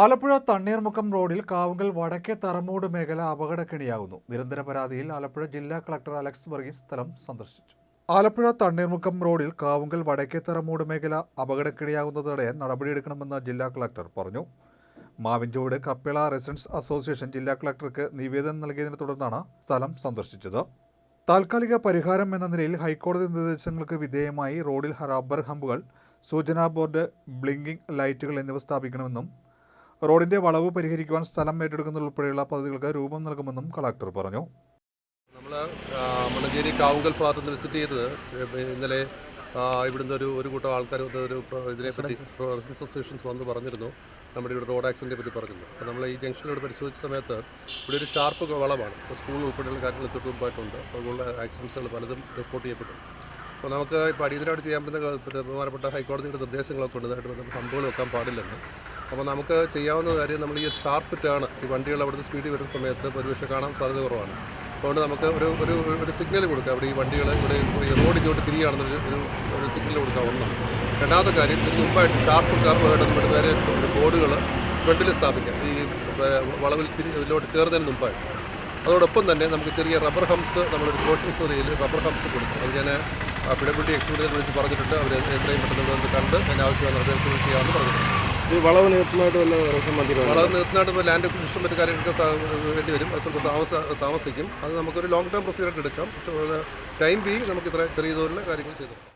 ആലപ്പുഴ തണ്ണീർമുക്കം റോഡിൽ കാവുങ്കൽ വടക്കേ തറമൂട് മേഖല അപകടക്കിണിയാകുന്നു. നിരന്തര പരാതിയിൽ ആലപ്പുഴ ജില്ലാ കളക്ടർ അലക്സ് വർഗീസ് സ്ഥലം സന്ദർശിച്ചു. ആലപ്പുഴ തണ്ണീർമുക്കം റോഡിൽ കാവുങ്കൽ വടക്കേ തറമൂട് മേഖല അപകടക്കിണിയാകുന്നത് തടയാൻ നടപടിയെടുക്കണമെന്ന് ജില്ലാ കളക്ടർ പറഞ്ഞു. മാവിൻചോട് കപ്പിള റെസിഡൻസ് അസോസിയേഷൻ ജില്ലാ കളക്ടർക്ക് നിവേദനം നൽകിയതിനെ തുടർന്നാണ് സ്ഥലം സന്ദർശിച്ചത്. താൽക്കാലിക പരിഹാരം എന്ന നിലയിൽ ഹൈക്കോടതി നിർദ്ദേശങ്ങൾക്ക് വിധേയമായി റോഡിൽ റബ്ബർ ഹമ്പുകൾ സൂചനാ ബോർഡ് ബ്ലിങ്കിംഗ് ലൈറ്റുകൾ എന്നിവ സ്ഥാപിക്കണമെന്നും റോഡിന്റെ വളവ് പരിഹരിക്കുവാൻ സ്ഥലം ഏറ്റെടുക്കുന്നതുൾപ്പെടെയുള്ള പദ്ധതികൾക്ക് രൂപം നൽകുമെന്നും കളക്ടർ പറഞ്ഞു. നമ്മൾ മണഞ്ചേരി കാവുങ്കൽ ഭാഗത്ത് നിന്ന് വിസിറ്റ് ചെയ്തത് ഇന്നലെ ഇവിടുന്ന് ഒരു ഒരു കൂട്ടം ആൾക്കാർ വന്ന് ഒരു ഇതിനെപ്പറ്റി അസോസിയേഷൻസ് വന്ന് പറഞ്ഞിരുന്നു. നമ്മുടെ ഇവിടെ റോഡ് ആക്സിഡന്റിനെ പറ്റി പറഞ്ഞിരുന്നു. അപ്പോൾ നമ്മൾ ഈ ജംഗ്ഷനിലൂടെ പരിശോധിച്ച സമയത്ത് ഇവിടെ ഒരു ഷാർപ്പ് വളവാണ്. ഇപ്പോൾ സ്കൂൾ ഉൾപ്പെടെയുള്ള കാര്യങ്ങൾ തൊട്ട് മുമ്പായിട്ടുണ്ട് അപ്പോൾ അതുകൊണ്ട് ആക്സിഡൻസുകൾ പലതും റിപ്പോർട്ട് ചെയ്യപ്പെട്ടു. അപ്പോൾ നമുക്ക് ഇപ്പോൾ അടിയന്തരമായിട്ട് ചെയ്യാൻ പറ്റുന്ന ബഹുമാനപ്പെട്ട ഹൈക്കോടതിയുടെ നിർദ്ദേശങ്ങളൊക്കെ ഉണ്ട്. ഇതായിട്ട് നമുക്ക് സംഭവം വെക്കാൻ പാടില്ലെന്ന്. അപ്പോൾ നമുക്ക് ചെയ്യാവുന്ന കാര്യം നമ്മൾ ഈ ഷാർപ്പ് ടേൺ ഈ വണ്ടികൾ അവിടുന്ന് സ്പീഡിൽ വരുന്ന സമയത്ത് ഒരുപക്ഷെ കാണാൻ സാധ്യത കുറവാണ്. അതുകൊണ്ട് നമുക്ക് ഒരു ഒരു ഒരു സിഗ്നൽ കൊടുക്കുക അവിടെ ഈ വണ്ടികൾ ഇവിടെ റോഡ് ഇങ്ങോട്ട് തിരിയുകയാണെന്നൊരു ഒരു ഒരു സിഗ്നൽ കൊടുക്കുക ഒന്ന്. രണ്ടാമത്തെ കാര്യം ഇതിന് മുമ്പായിട്ട് ഷാർപ്പ് കർവായിട്ട് നമ്മുടെ നേരെ ബോർഡുകൾ ഫ്രണ്ടിൽ സ്ഥാപിക്കാം. ഈ വളവിൽ തിരി ഇതിലോട്ട് കയറുന്നതിന് മുമ്പായിട്ട്. അതോടൊപ്പം തന്നെ നമുക്ക് ചെറിയ റബ്ബർ ഹംസ് നമ്മളൊരു കോഷൻസ് ഏരിയയിൽ റബ്ബർ ഹംസ് കൊടുക്കും. അത് ഞാൻ പിടപെട്ടി എക്സ്പീരിയൻസ് വിളിച്ച് പറഞ്ഞിട്ടുണ്ട്. അവർ എത്രയും പെട്ടെന്ന് കണ്ട് അതിന് ആവശ്യമായ നിർദ്ദേശം ചെയ്യാമെന്ന് പറഞ്ഞിട്ടുണ്ട്. വളവ് നിയന്ത്രണമായിട്ട് വല്ല ഇപ്പോൾ ലാൻഡ് അക്വിസിഷൻ മറ്റു കാര്യങ്ങൾക്ക് വേണ്ടി വരും. അത് താമസ താമസിക്കും. അത് നമുക്കൊരു ലോങ് ടേം പ്രൊസീജിയർ എടുക്കാം. ടൈം ബി നമുക്ക് ഇത്ര ചെറിയ തോതിലുള്ള കാര്യങ്ങൾ ചെയ്തു